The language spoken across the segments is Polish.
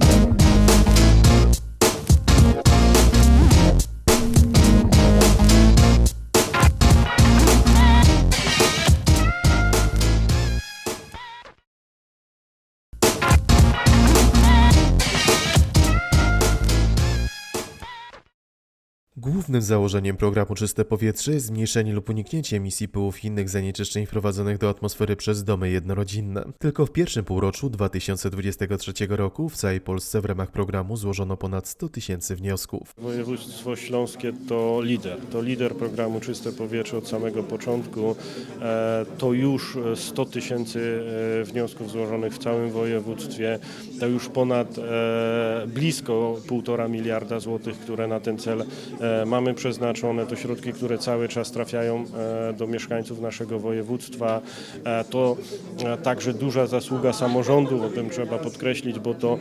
Thank you. Głównym założeniem programu Czyste Powietrze jest zmniejszenie lub uniknięcie emisji pyłów i innych zanieczyszczeń wprowadzonych do atmosfery przez domy jednorodzinne. Tylko w pierwszym półroczu 2023 roku w całej Polsce w ramach programu złożono ponad 100 tysięcy wniosków. Województwo Śląskie to lider. To lider programu Czyste Powietrze od samego początku. E, To już 100 tysięcy e, wniosków złożonych w całym województwie. To już ponad e, blisko 1,5 miliarda złotych, które na ten cel e, mamy przeznaczone. To środki, które cały czas trafiają e, do mieszkańców naszego województwa. E, To e, także duża zasługa samorządu, o tym trzeba podkreślić, bo to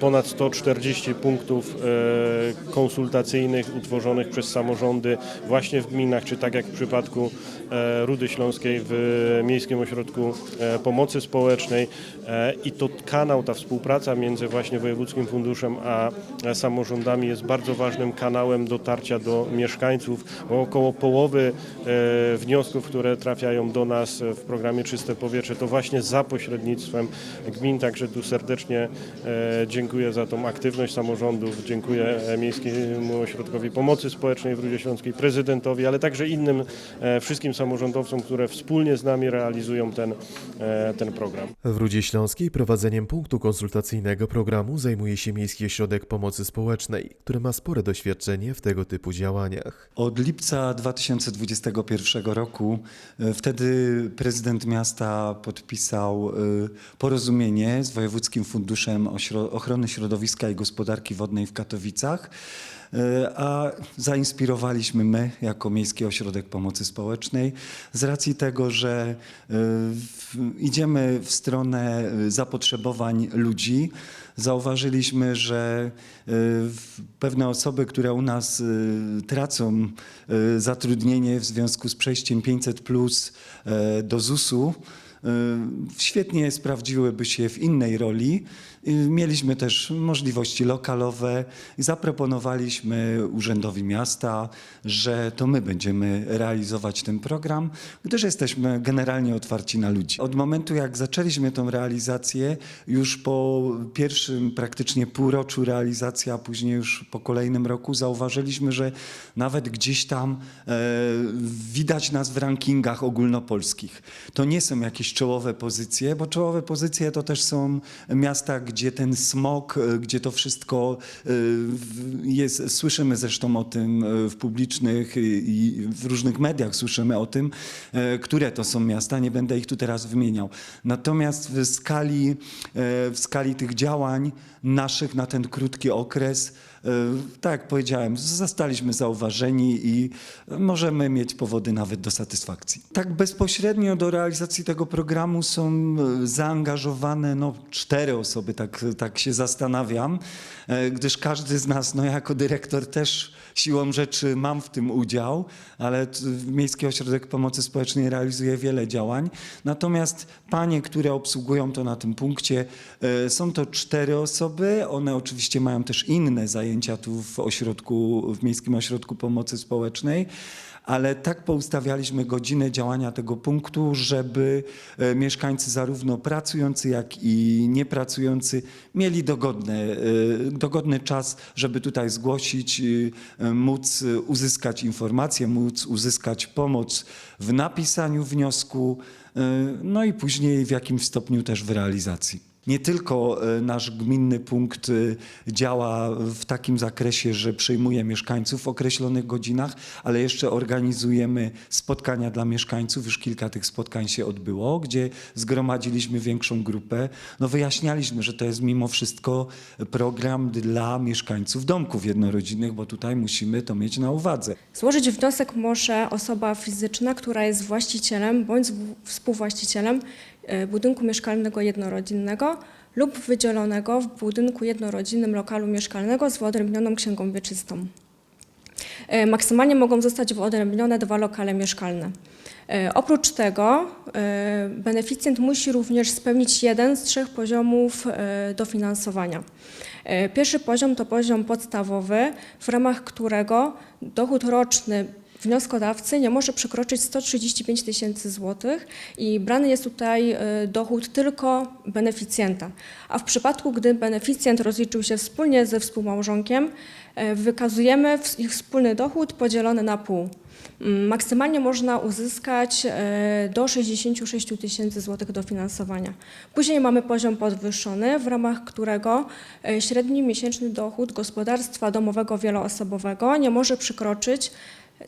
ponad 140 punktów konsultacyjnych utworzonych przez samorządy właśnie w gminach, czy tak jak w przypadku Rudy Śląskiej w Miejskim Ośrodku e, Pomocy Społecznej E, i to kanał, ta współpraca między właśnie Wojewódzkim Funduszem a samorządami jest bardzo ważnym kanałem dotarcia do mieszkańców, bo około połowy e, wniosków, które trafiają do nas w programie Czyste Powietrze, to właśnie za pośrednictwem gmin, także tu serdecznie e, dziękuję za tą aktywność samorządów, dziękuję e, Miejskiemu Ośrodkowi Pomocy Społecznej w Rudzie Śląskiej, prezydentowi, ale także innym e, wszystkim samorządowcom, które wspólnie z nami realizują ten, e, ten program. W Rudzie Śląskiej prowadzeniem punktu konsultacyjnego programu zajmuje się Miejski Ośrodek Pomocy Społecznej, który ma spore doświadczenie w tego typu działaniach. Od lipca 2021 roku, e, wtedy prezydent miasta podpisał e, porozumienie z Wojewódzkim Funduszem Ochrony Środowiska i Gospodarki Wodnej w Katowicach. E, A zainspirowaliśmy my, jako Miejski Ośrodek Pomocy Społecznej, z racji tego, że e, idziemy w stronę e, zapotrzebowań ludzi. Zauważyliśmy, że pewne osoby, które u nas tracą zatrudnienie w związku z przejściem 500 plus do ZUS-u, świetnie sprawdziłyby się w innej roli. I Mieliśmy też możliwości lokalowe zaproponowaliśmy Urzędowi Miasta, że to my będziemy realizować ten program, gdyż jesteśmy generalnie otwarci na ludzi. Od momentu, jak zaczęliśmy tą realizację, już po pierwszym praktycznie półroczu realizacji, a później już po kolejnym roku zauważyliśmy, że nawet gdzieś tam e, widać nas w rankingach ogólnopolskich. To nie są jakieś czołowe pozycje, bo czołowe pozycje to też są miasta, gdzie ten smog, e, gdzie to wszystko e, jest, słyszymy zresztą o tym e, w publicznych i w różnych mediach słyszymy o tym, które to są miasta, nie będę ich tu teraz wymieniał. Natomiast w skali, w skali tych działań naszych na ten krótki okres, tak jak powiedziałem, zostaliśmy zauważeni i możemy mieć powody nawet do satysfakcji. Tak bezpośrednio do realizacji tego programu są e, zaangażowane no, cztery osoby, tak, tak się zastanawiam, e, gdyż każdy z nas, no jako dyrektor też siłą rzeczy mam w tym udział, ale Miejski Ośrodek Pomocy Społecznej realizuje wiele działań. Natomiast panie, które obsługują to na tym punkcie, e, są to cztery osoby. One oczywiście mają też inne zajęcia tu w ośrodku, w Miejskim Ośrodku Pomocy Społecznej. Ale tak poustawialiśmy godzinę działania tego punktu, żeby e, mieszkańcy zarówno pracujący, jak i niepracujący mieli dogodne, e, dogodny czas, żeby tutaj zgłosić, e, móc uzyskać informacje, móc uzyskać pomoc w napisaniu wniosku, no i później w jakimś stopniu też w realizacji. Nie tylko e, nasz gminny punkt e, działa w takim zakresie, że przyjmuje mieszkańców w określonych godzinach, ale jeszcze organizujemy spotkania dla mieszkańców. Już kilka tych spotkań się odbyło, gdzie zgromadziliśmy większą grupę. No wyjaśnialiśmy, że to jest mimo wszystko program dla mieszkańców domków jednorodzinnych, bo tutaj musimy to mieć na uwadze. Złożyć wniosek może osoba fizyczna, która jest właścicielem bądź współwłaścicielem budynku mieszkalnego jednorodzinnego lub wydzielonego w budynku jednorodzinnym lokalu mieszkalnego z wyodrębnioną księgą wieczystą. e, maksymalnie mogą zostać wyodrębnione dwa lokale mieszkalne. E, Oprócz tego e, beneficjent musi również spełnić jeden z trzech poziomów e, dofinansowania. E, Pierwszy poziom to poziom podstawowy, w ramach którego dochód roczny wnioskodawcy nie może przekroczyć 135 tysięcy złotych i brany jest tutaj e, dochód tylko beneficjenta. A w przypadku, gdy beneficjent rozliczył się wspólnie ze współmałżonkiem, e, wykazujemy ich wspólny dochód podzielony na pół. Mm, Maksymalnie można uzyskać e, do 66 tysięcy złotych dofinansowania. Później mamy poziom podwyższony, w ramach którego średni miesięczny dochód gospodarstwa domowego wieloosobowego nie może przekroczyć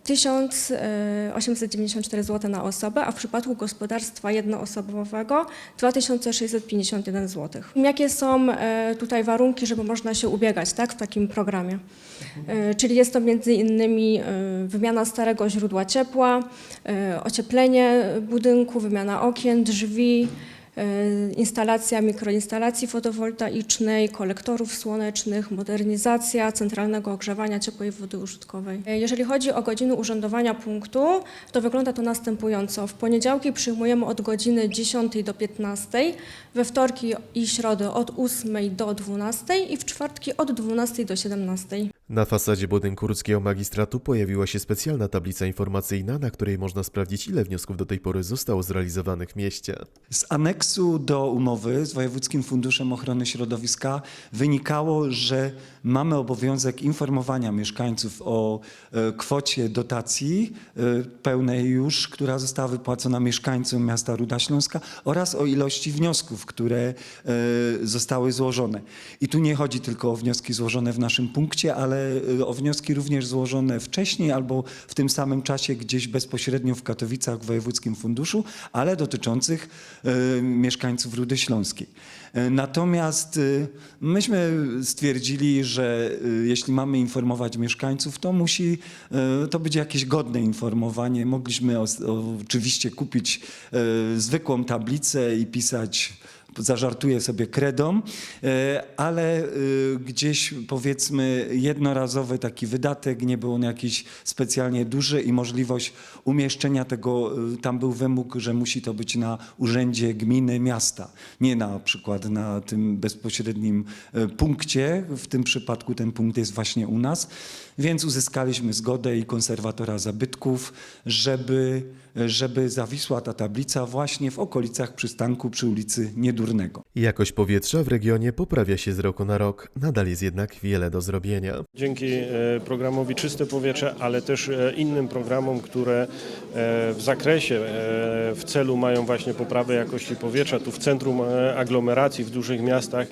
1894 zł na osobę, a w przypadku gospodarstwa jednoosobowego 2651 zł. Jakie są e, tutaj warunki, żeby można się ubiegać tak, w takim programie? E, Czyli jest to między innymi e, wymiana starego źródła ciepła, e, ocieplenie budynku, wymiana okien, drzwi, e, instalacja mikroinstalacji fotowoltaicznej, kolektorów słonecznych, modernizacja centralnego ogrzewania ciepłej wody użytkowej. E, Jeżeli chodzi o godziny urzędowania punktu, to wygląda to następująco. W poniedziałki przyjmujemy od godziny 10 do 15, we wtorki i środy od 8 do 12 i w czwartki od 12 do 17. Na fasadzie budynku Rudzkiego Magistratu pojawiła się specjalna tablica informacyjna, na której można sprawdzić, ile wniosków do tej pory zostało zrealizowanych w mieście. Z aneksu do umowy z Wojewódzkim Funduszem Ochrony Środowiska wynikało, że mamy obowiązek informowania mieszkańców o e, kwocie dotacji e, pełnej już, która została wypłacona mieszkańcom miasta Ruda Śląska oraz o ilości wniosków, które e, zostały złożone. I tu nie chodzi tylko o wnioski złożone w naszym punkcie, ale o wnioski również złożone wcześniej albo w tym samym czasie gdzieś bezpośrednio w Katowicach w Wojewódzkim Funduszu, ale dotyczących mieszkańców Rudy Śląskiej. E, Natomiast e, myśmy stwierdzili, że e, jeśli mamy informować mieszkańców, to musi to być jakieś godne informowanie. Mogliśmy oczywiście kupić zwykłą tablicę i pisać zażartuję sobie kredą, e, ale e, gdzieś powiedzmy jednorazowy taki wydatek, nie był on jakiś specjalnie duży i możliwość umieszczenia tego, e, tam był wymóg, że musi to być na urzędzie gminy, miasta, nie na przykład na tym bezpośrednim punkcie, w tym przypadku ten punkt jest właśnie u nas, więc uzyskaliśmy zgodę i konserwatora zabytków, żeby, żeby zawisła ta tablica właśnie w okolicach przystanku przy ulicy Niedurnego. Jakość powietrza w regionie poprawia się z roku na rok, nadal jest jednak wiele do zrobienia. Dzięki e, programowi Czyste Powietrze, ale też e, innym programom, które e, w zakresie, w celu mają właśnie poprawę jakości powietrza, tu w centrum aglomeracji, w dużych miastach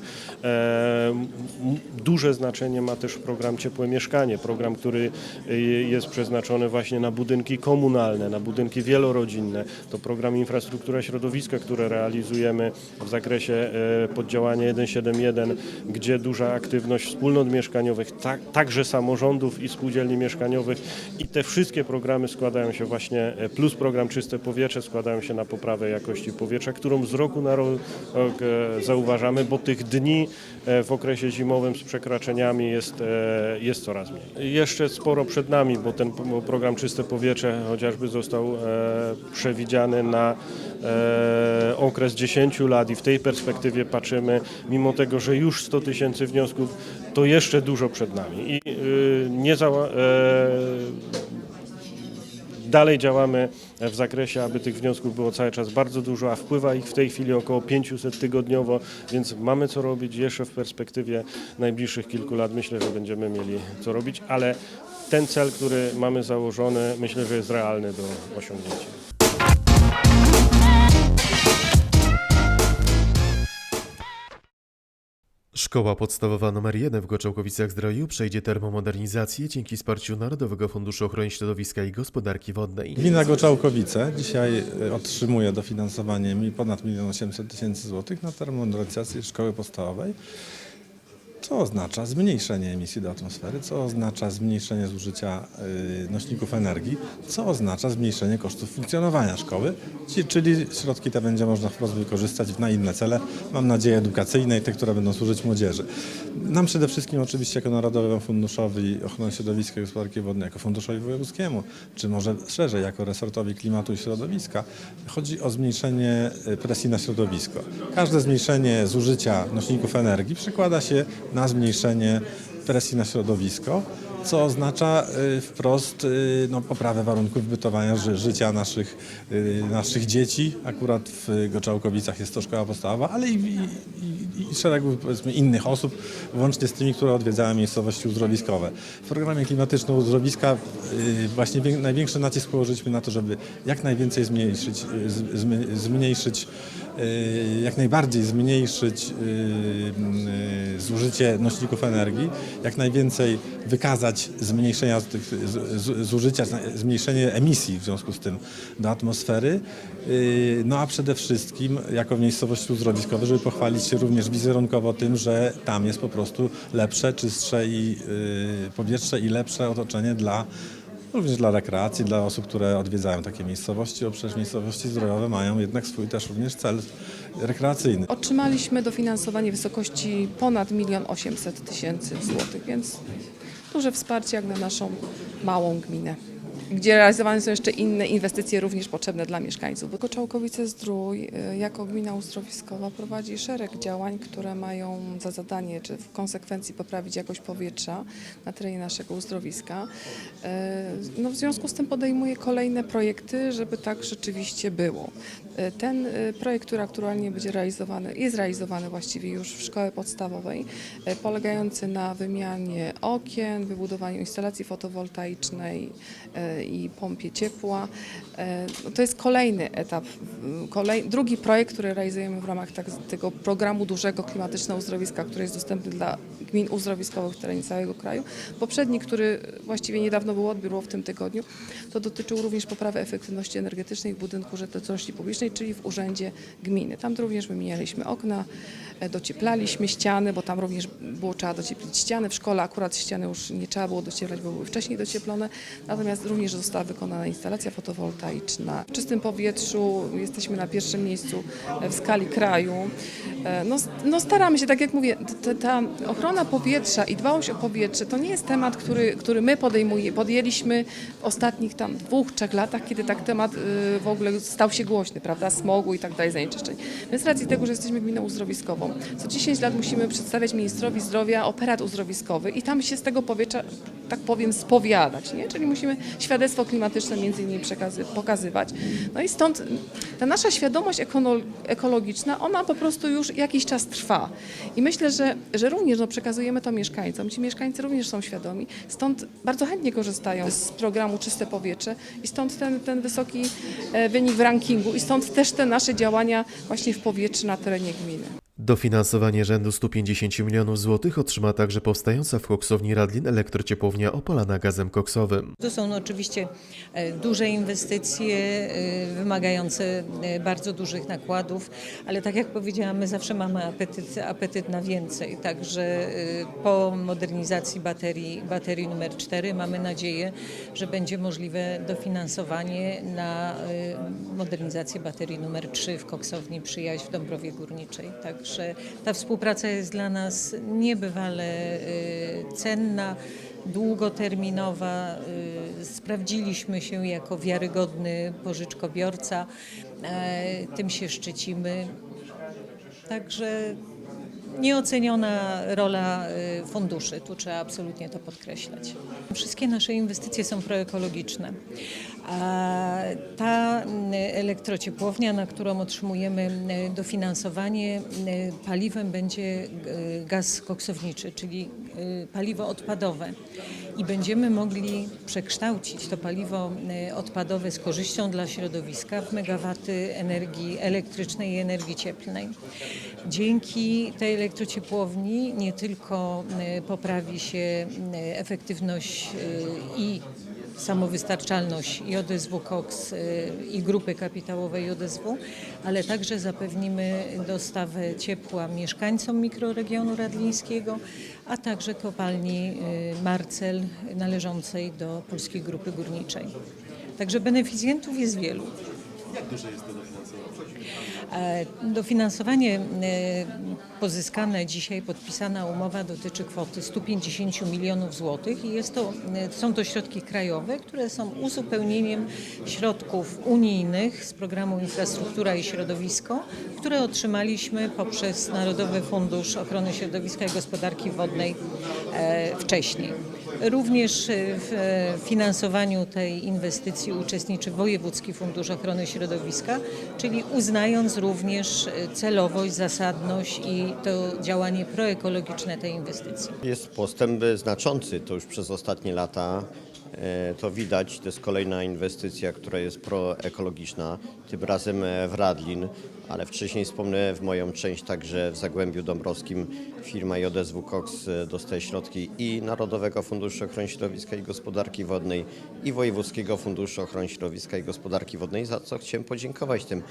duże znaczenie ma też program Ciepłe Mieszkanie, program, który e, jest przeznaczony właśnie na budynki komunalne, na budynki wielorodzinne. To program Infrastruktura Środowiska, które realizujemy w zakresie e, poddziałania 171, gdzie duża aktywność wspólnot mieszkaniowych, tak, także samorządów i spółdzielni mieszkaniowych i te wszystkie programy składają się właśnie, e, plus program Czyste Powietrze składają się na poprawę jakości powietrza, którą z roku na rok e, zauważamy, bo tych dni w okresie zimowym z przekraczeniami jest, jest coraz mniej. Jeszcze sporo przed nami, bo ten program Czyste Powietrze chociażby został e, przewidziany na e, okres 10 lat i w tej perspektywie patrzymy, mimo tego, że już 100 tysięcy wniosków, to jeszcze dużo przed nami. I y, nie zała, e, Dalej działamy w zakresie, aby tych wniosków było cały czas bardzo dużo, a wpływa ich w tej chwili około 500 tygodniowo, więc mamy co robić jeszcze w perspektywie najbliższych kilku lat. Myślę, że będziemy mieli co robić, ale ten cel, który mamy założony, myślę, że jest realny do osiągnięcia. Szkoła podstawowa nr 1 w Goczałkowicach-Zdroju przejdzie termomodernizację dzięki wsparciu Narodowego Funduszu Ochrony Środowiska i Gospodarki Wodnej. Gmina Goczałkowice dzisiaj e, otrzymuje dofinansowanie ponad 1 800 tysięcy złotych na termomodernizację szkoły podstawowej. Co oznacza zmniejszenie emisji do atmosfery, co oznacza zmniejszenie zużycia y, nośników energii, co oznacza zmniejszenie kosztów funkcjonowania szkoły, czyli środki te będzie można wprost wykorzystać na inne cele, mam nadzieję edukacyjne i te, które będą służyć młodzieży. Nam przede wszystkim oczywiście jako Narodowemu Funduszowi Ochrony Środowiska i Gospodarki Wodnej, jako Funduszowi Wojewódzkiemu, czy może szerzej jako resortowi klimatu i środowiska, chodzi o zmniejszenie y, presji na środowisko. Każde zmniejszenie zużycia nośników energii przekłada się na zmniejszenie presji na środowisko, co oznacza y, wprost y, no, poprawę warunków bytowania ży, życia naszych, y, naszych dzieci. Akurat w Goczałkowicach jest to szkoła podstawowa, ale i, i, i, szeregu innych osób, łącznie z tymi, które odwiedzają miejscowości uzdrowiskowe. W programie klimatycznym uzdrowiska y, właśnie wię- największy nacisk położyliśmy na to, żeby jak najwięcej zmniejszyć, zmniejszyć jak najbardziej zmniejszyć zużycie nośników energii, jak najwięcej wykazać zmniejszenia tych zużycia, zmniejszenie emisji w związku z tym do atmosfery. Y, No a przede wszystkim jako miejscowości uzdrowiskowe, żeby pochwalić się również wizerunkowo tym, że tam jest po prostu lepsze, czystsze i y, powietrze i lepsze otoczenie dla Również dla rekreacji, dla osób, które odwiedzają takie miejscowości, bo przecież miejscowości zdrojowe mają jednak swój też również cel rekreacyjny. Otrzymaliśmy dofinansowanie w wysokości ponad 1 800 tysięcy złotych, więc duże wsparcie jak na naszą małą gminę. Gdzie realizowane są jeszcze inne inwestycje również potrzebne dla mieszkańców. Koczałkowice Zdrój y, jako gmina uzdrowiskowa prowadzi szereg działań, które mają za zadanie, czy w konsekwencji poprawić jakość powietrza na terenie naszego uzdrowiska. Y, No, w związku z tym podejmuje kolejne projekty, żeby tak rzeczywiście było. Y, Ten projekt, który aktualnie będzie realizowany, jest realizowany właściwie już w szkole podstawowej, polegający na wymianie okien, wybudowaniu instalacji fotowoltaicznej i pompie ciepła. Y, no To jest kolejny etap, kolej, drugi projekt, który realizujemy w ramach tak, tego programu dużego klimatycznego uzdrowiska, który jest dostępny dla gmin uzdrowiskowych w terenie całego kraju. Poprzedni, który właściwie niedawno był odbiór w tym tygodniu, to dotyczył również poprawy efektywności energetycznej w budynku użyteczności publicznej, czyli w urzędzie gminy. Tam również wymienialiśmy okna, e, docieplaliśmy ściany, bo tam również było trzeba docieplić ściany. W szkole akurat ściany już nie trzeba było docieplać, bo były wcześniej docieplone. Natomiast również została wykonana instalacja fotowoltaiczna. W czystym powietrzu jesteśmy na pierwszym miejscu w skali kraju. E, No, no staramy się, tak jak mówię, t- ta ochrona powietrza i dbałość o powietrze to nie jest temat, który, który my podjęliśmy w ostatnich tam dwóch, trzech latach, kiedy tak temat y, w ogóle stał się głośny, prawda, smogu i tak dalej, zanieczyszczeń. My z racji tego, że jesteśmy gminą uzdrowiskową, co 10 lat musimy przedstawiać ministrowi zdrowia operat uzdrowiskowy i tam się z tego powietrza, tak powiem, spowiadać, nie? Czyli musimy świadectwo klimatyczne między innymi pokazywać. No i stąd ta nasza świadomość ekologiczna, ona po prostu już jakiś czas trwa. I myślę, że, że również no, przekazujemy to mieszkańcom. Ci mieszkańcy również są świadomi, stąd bardzo chętnie korzystają z programu Czyste Powietrze i stąd ten, ten wysoki e, wynik w rankingu i stąd też te nasze działania właśnie w powietrzu na terenie gminy. Dofinansowanie rzędu 150 milionów złotych otrzyma także powstająca w koksowni Radlin elektrociepłownia opalana gazem koksowym. To są no oczywiście e, duże inwestycje, e, wymagające e, bardzo dużych nakładów, ale tak jak powiedziałam, my zawsze mamy apetyt, apetyt na więcej. Także po modernizacji baterii, baterii numer 4 mamy nadzieję, że będzie możliwe dofinansowanie na modernizację baterii numer 3 w koksowni Przyjaźń w Dąbrowie Górniczej. Także ta współpraca jest dla nas niebywale e, cenna długoterminowa. y, Sprawdziliśmy się jako wiarygodny pożyczkobiorca. e, Tym się szczycimy. Także nieoceniona rola y, funduszy, tu trzeba absolutnie to podkreślać. Wszystkie nasze inwestycje są proekologiczne. A ta mm, elektrociepłownia, na którą otrzymujemy mm, dofinansowanie, mm, paliwem będzie y, gaz koksowniczy, czyli y, paliwo odpadowe. I będziemy mogli przekształcić to paliwo odpadowe z korzyścią dla środowiska w megawaty energii elektrycznej i energii cieplnej. Dzięki tej elektrociepłowni nie tylko poprawi się efektywność y, i samowystarczalność JSW Cox y, i grupy kapitałowej JSW, ale także zapewnimy dostawę ciepła mieszkańcom mikroregionu radlińskiego, a także kopalni y, Marcel należącej do Polskiej Grupy Górniczej. Także beneficjentów jest wielu. E, Dofinansowanie e, pozyskane dzisiaj, podpisana umowa dotyczy kwoty 150 milionów złotych i jest to, e, są to środki krajowe, które są uzupełnieniem środków unijnych z programu Infrastruktura i Środowisko, które otrzymaliśmy poprzez Narodowy Fundusz Ochrony Środowiska i Gospodarki Wodnej e, wcześniej. Również e, w e, finansowaniu tej inwestycji uczestniczy Wojewódzki Fundusz Ochrony Środowiska, czyli uznając również e, celowość, zasadność i to działanie proekologiczne tej inwestycji. Jest postęp znaczący, to już przez ostatnie lata to widać. To jest kolejna inwestycja, która jest proekologiczna, tym razem w Radlin, ale wcześniej wspomnę w moją część także w Zagłębiu Dąbrowskim firma JSW Cox e, dostaje środki i Narodowego Funduszu Ochrony Środowiska i Gospodarki Wodnej i Wojewódzkiego Funduszu Ochrony Środowiska i Gospodarki Wodnej, za co chciałem podziękować tym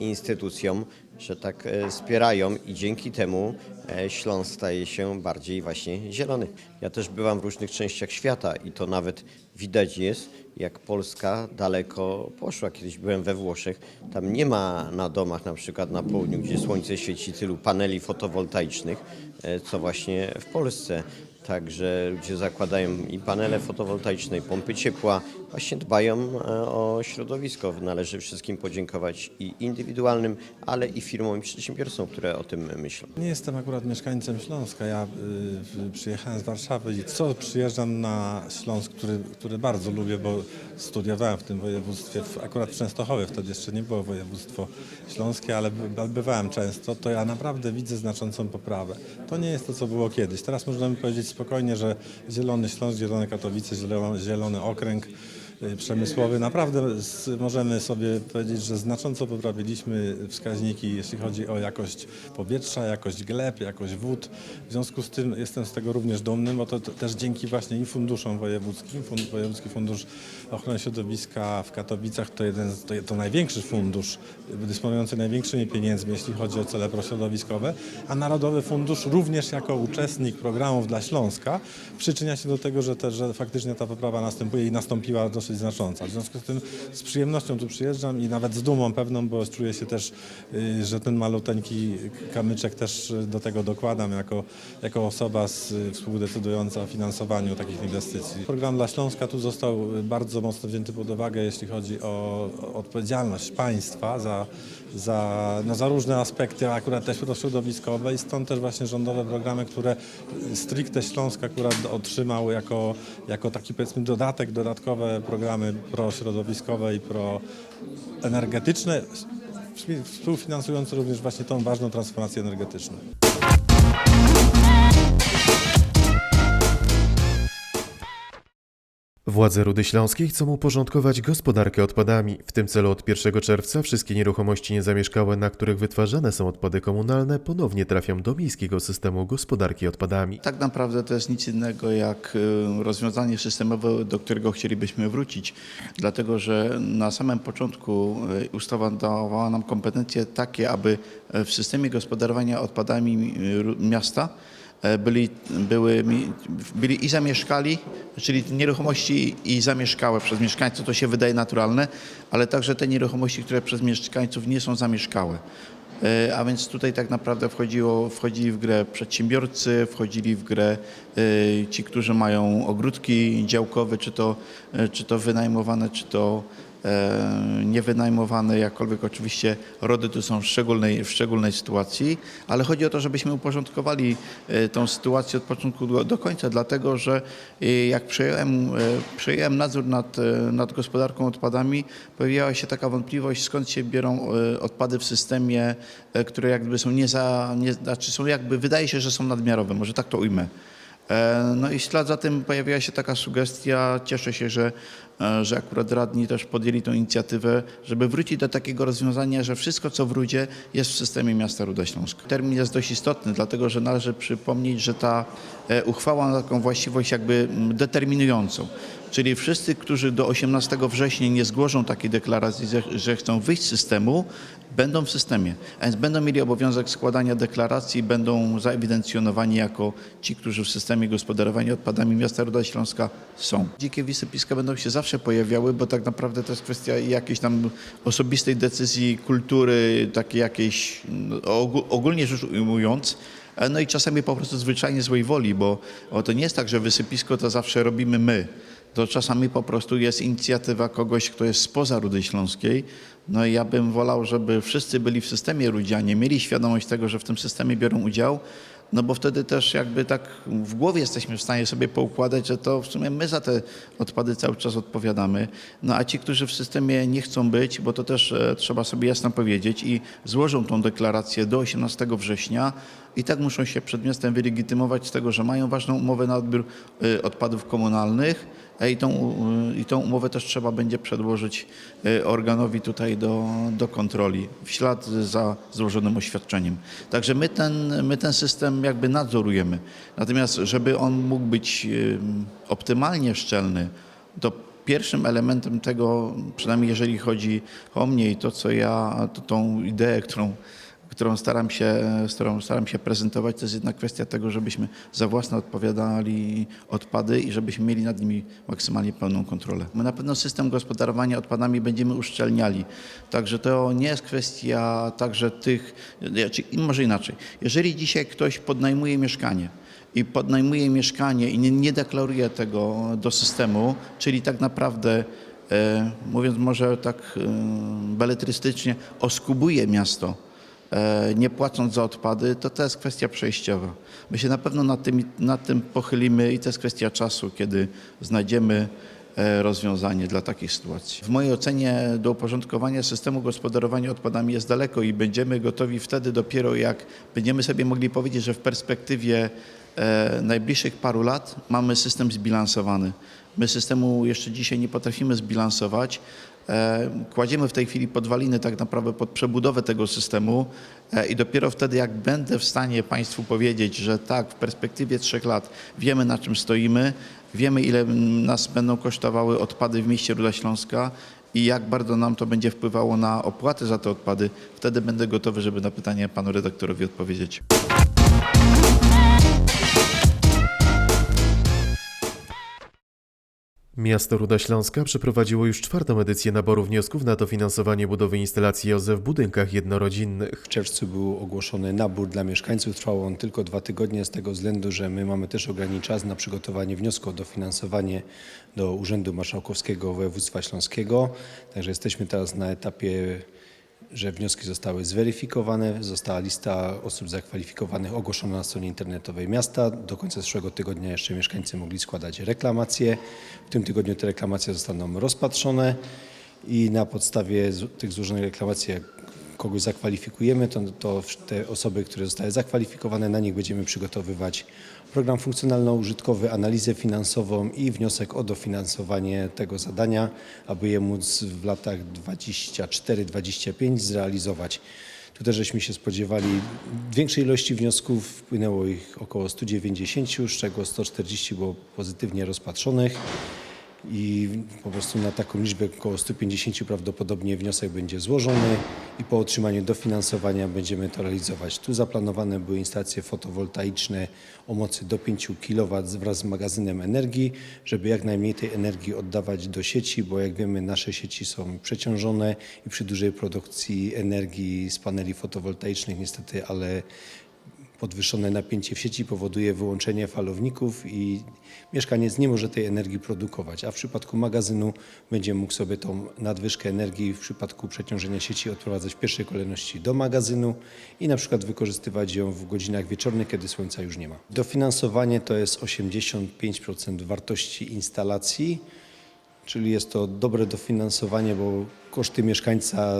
instytucjom, że tak e, wspierają i dzięki temu e, Śląsk staje się bardziej właśnie zielony. Ja też bywam w różnych częściach świata i to nawet widać jest, jak Polska daleko poszła. Kiedyś byłem we Włoszech, tam nie ma na domach, na przykład na południu, gdzie słońce świeci, tylu paneli fotowoltaicznych, e, co właśnie w Polsce. Także ludzie zakładają i panele fotowoltaiczne, i pompy ciepła, właśnie dbają e, o środowisko. Należy wszystkim podziękować i indywidualnym, ale i firmom i przedsiębiorcom, które o tym myślą. Nie jestem akurat mieszkańcem Śląska. Ja y, przyjechałem z Warszawy i co przyjeżdżam na Śląsk, który, który bardzo lubię, bo studiowałem w tym województwie, akurat w Częstochowie, wtedy jeszcze nie było województwo śląskie, ale by- bywałem często, to ja naprawdę widzę znaczącą poprawę. To nie jest to, co było kiedyś. Teraz możemy powiedzieć spokojnie, że Zielony Śląsk, Zielone Katowice, Zielony, zielony Okręg, przemysłowy. Naprawdę możemy sobie powiedzieć, że znacząco poprawiliśmy wskaźniki, jeśli chodzi o jakość powietrza, jakość gleb, jakość wód. W związku z tym jestem z tego również dumny, bo to, też dzięki właśnie i funduszom wojewódzkim. Wojewódzki Fundusz Ochrony Środowiska w Katowicach to jeden, to, to największy fundusz dysponujący największymi pieniędzmi, jeśli chodzi o cele prośrodowiskowe, a Narodowy Fundusz również jako uczestnik programów dla Śląska przyczynia się do tego, że, te, że faktycznie ta poprawa następuje i nastąpiła dosyć znacząca. W związku z tym z przyjemnością tu przyjeżdżam i nawet z dumą pewną, bo czuję się też, y, że ten maluteńki kamyczek też do tego dokładam jako, jako osoba z, współdecydująca o finansowaniu takich inwestycji. Program dla Śląska tu został bardzo mocno wzięty pod uwagę, jeśli chodzi o odpowiedzialność państwa za, za, no, za różne aspekty, akurat też środowiskowe i stąd też właśnie rządowe programy, które stricte Śląsk akurat otrzymał jako, jako taki powiedzmy dodatek, dodatkowe programy prośrodowiskowe i proenergetyczne, współfinansujące również właśnie tą ważną transformację energetyczną. Władze Rudy Śląskiej chcą uporządkować gospodarkę odpadami. W tym celu od 1 czerwca wszystkie nieruchomości niezamieszkałe, na których wytwarzane są odpady komunalne, ponownie trafią do miejskiego systemu gospodarki odpadami. Tak naprawdę to jest nic innego jak y, rozwiązanie systemowe, do którego chcielibyśmy wrócić, dlatego że na samym początku y, ustawa dawała nam kompetencje takie, aby y, w systemie gospodarowania odpadami miasta byli, były, byli i zamieszkali, czyli nieruchomości i zamieszkałe przez mieszkańców, to się wydaje naturalne, ale także te nieruchomości, które przez mieszkańców nie są zamieszkałe. E, A więc tutaj tak naprawdę wchodziło, wchodzili w grę przedsiębiorcy, wchodzili w grę e, ci, którzy mają ogródki działkowe, czy to, e, czy to wynajmowane, czy to e, niewynajmowane, jakkolwiek oczywiście RODY tu są w szczególnej, w szczególnej sytuacji, ale chodzi o to, żebyśmy uporządkowali e, tą sytuację od początku do, końca, dlatego że e, jak przejąłem, e, przejąłem nadzór nad, e, nad gospodarką odpadami, pojawiła się taka wątpliwość, skąd się biorą e, odpady w systemie, e, które jakby są nie za, nie, znaczy są jakby, wydaje się, że są nadmiarowe, może tak to ujmę. E, No i ślad za tym pojawiła się taka sugestia, cieszę się, że, e, że akurat radni też podjęli tą inicjatywę, żeby wrócić do takiego rozwiązania, że wszystko co w Rudzie jest w systemie miasta Ruda Śląska. Termin jest dość istotny, dlatego że należy przypomnieć, że ta e, uchwała ma taką właściwość jakby mm, determinującą. Czyli wszyscy, którzy do 18 września nie zgłoszą takiej deklaracji, że, chcą wyjść z systemu, będą w systemie. A więc będą mieli obowiązek składania deklaracji, będą zaewidencjonowani jako ci, którzy w systemie gospodarowania odpadami miasta Ruda Śląska są. Dzikie wysypiska będą się zawsze pojawiały, bo tak naprawdę to jest kwestia jakiejś tam osobistej decyzji, kultury, takiej jakiejś, no, ogó- ogólnie rzecz ujmując, E, no i czasami po prostu zwyczajnie złej woli, bo to nie jest tak, że wysypisko to zawsze robimy my. To czasami po prostu jest inicjatywa kogoś, kto jest spoza Rudy Śląskiej. No i ja bym wolał, żeby wszyscy byli w systemie Rudzianie, mieli świadomość tego, że w tym systemie biorą udział, no bo wtedy też jakby tak w głowie jesteśmy w stanie sobie poukładać, że to w sumie my za te odpady cały czas odpowiadamy. No a ci, którzy w systemie nie chcą być, bo to też e, trzeba sobie jasno powiedzieć i złożą tą deklarację do 18 września i tak muszą się przed miastem wylegitymować z tego, że mają ważną umowę na odbiór e, odpadów komunalnych i tą, e, i tą umowę też trzeba będzie przedłożyć e, organowi tutaj do, do kontroli w ślad za złożonym oświadczeniem. Także my ten, my ten system jakby nadzorujemy. Natomiast żeby on mógł być em, optymalnie szczelny, to pierwszym elementem tego, przynajmniej jeżeli chodzi o mnie i to, co ja, to tą ideę, którą którą staram się, z którą staram się prezentować, to jest jednak kwestia tego, żebyśmy za własne odpowiadali odpady i żebyśmy mieli nad nimi maksymalnie pełną kontrolę. My na pewno system gospodarowania odpadami będziemy uszczelniali, także to nie jest kwestia także tych, czy może inaczej. Jeżeli dzisiaj ktoś podnajmuje mieszkanie, i podnajmuje mieszkanie i nie, nie deklaruje tego do systemu, czyli tak naprawdę, e, mówiąc może tak e, beletrystycznie, oskubuje miasto, nie płacąc za odpady, to to jest kwestia przejściowa. My się na pewno nad tym, nad tym pochylimy i to jest kwestia czasu, kiedy znajdziemy e, rozwiązanie dla takich sytuacji. W mojej ocenie do uporządkowania systemu gospodarowania odpadami jest daleko i będziemy gotowi wtedy dopiero jak będziemy sobie mogli powiedzieć, że w perspektywie e, najbliższych paru lat mamy system zbilansowany. My systemu jeszcze dzisiaj nie potrafimy zbilansować. E, Kładziemy w tej chwili podwaliny tak naprawdę pod przebudowę tego systemu e, i dopiero wtedy, jak będę w stanie Państwu powiedzieć, że tak, w perspektywie trzech lat wiemy na czym stoimy, wiemy ile nas będą kosztowały odpady w mieście Ruda Śląska i jak bardzo nam to będzie wpływało na opłaty za te odpady, wtedy będę gotowy, żeby na pytanie panu redaktorowi odpowiedzieć. Miasto Ruda Śląska przeprowadziło już czwartą edycję naboru wniosków na dofinansowanie budowy instalacji OZE w budynkach jednorodzinnych. W czerwcu był ogłoszony nabór dla mieszkańców. Trwał on tylko dwa tygodnie z tego względu, że my mamy też ograniczony czas na przygotowanie wniosku o dofinansowanie do Urzędu Marszałkowskiego Województwa Śląskiego. Także jesteśmy teraz na etapie, że wnioski zostały zweryfikowane. Została lista osób zakwalifikowanych ogłoszona na stronie internetowej miasta. Do końca zeszłego tygodnia jeszcze mieszkańcy mogli składać reklamacje. W tym tygodniu te reklamacje zostaną rozpatrzone i na podstawie tych złożonych reklamacji, jak kogoś zakwalifikujemy, to, to te osoby, które zostały zakwalifikowane, na nich będziemy przygotowywać program funkcjonalno-użytkowy, analizę finansową i wniosek o dofinansowanie tego zadania, aby je móc w latach 24-25 zrealizować. Tu też żeśmy się spodziewali większej ilości wniosków, wpłynęło ich około 190, z czego 140 było pozytywnie rozpatrzonych i po prostu na taką liczbę około 150 prawdopodobnie wniosek będzie złożony i po otrzymaniu dofinansowania będziemy to realizować. Tu zaplanowane były instalacje fotowoltaiczne o mocy do 5 kW wraz z magazynem energii, żeby jak najmniej tej energii oddawać do sieci, bo jak wiemy nasze sieci są przeciążone i przy dużej produkcji energii z paneli fotowoltaicznych niestety, ale podwyższone napięcie w sieci powoduje wyłączenie falowników i mieszkaniec nie może tej energii produkować, a w przypadku magazynu będzie mógł sobie tą nadwyżkę energii w przypadku przeciążenia sieci odprowadzać w pierwszej kolejności do magazynu i na przykład wykorzystywać ją w godzinach wieczornych, kiedy słońca już nie ma. Dofinansowanie to jest 85% wartości instalacji, czyli jest to dobre dofinansowanie, bo koszty mieszkańca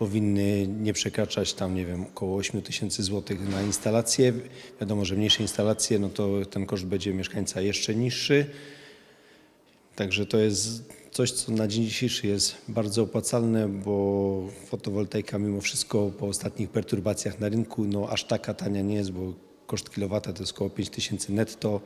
powinny nie przekraczać tam, nie wiem, około 8 tysięcy złotych na instalację. Wiadomo, że mniejsze instalacje, no to ten koszt będzie mieszkańca jeszcze niższy. Także to jest coś, co na dzień dzisiejszy jest bardzo opłacalne, bo fotowoltaika mimo wszystko po ostatnich perturbacjach na rynku no aż taka tania nie jest, bo koszt kilowata to jest około 5000 netto,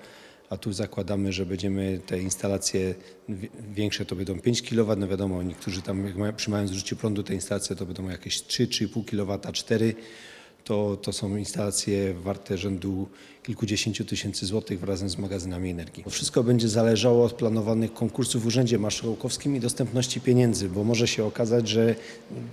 a tu zakładamy, że będziemy te instalacje wi- większe to będą 5 kW, no wiadomo, niektórzy tam jak mają, przyjmają zużycie prądu te instalacje to będą jakieś 3-3,5 kW, 4 to, to są instalacje warte rzędu kilkudziesięciu tysięcy złotych razem z magazynami energii. Wszystko będzie zależało od planowanych konkursów w Urzędzie Marszałkowskim i dostępności pieniędzy, bo może się okazać, że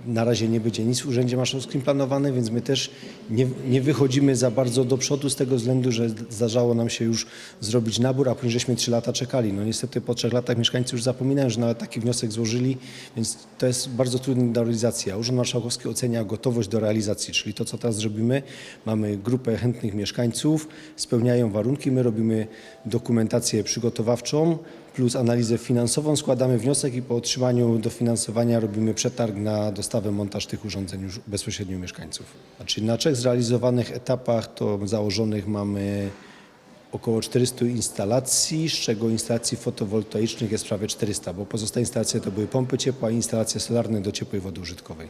na razie nie będzie nic w Urzędzie Marszałkowskim planowane, więc my też nie, nie wychodzimy za bardzo do przodu z tego względu, że zdarzało nam się już zrobić nabór, a później żeśmy trzy lata czekali. No niestety po trzech latach mieszkańcy już zapominają, że nawet taki wniosek złożyli, więc to jest bardzo trudne do realizacji. A Urząd Marszałkowski ocenia gotowość do realizacji, czyli to, co teraz zrobimy. Mamy grupę chętnych mieszkańców, spełniają warunki, my robimy dokumentację przygotowawczą plus analizę finansową, składamy wniosek i po otrzymaniu dofinansowania robimy przetarg na dostawę, montaż tych urządzeń już bezpośrednio mieszkańców. Znaczy na trzech zrealizowanych etapach to założonych mamy około 400 instalacji, z czego instalacji fotowoltaicznych jest prawie 400, bo pozostałe instalacje to były pompy ciepła i instalacje solarne do ciepłej wody użytkowej.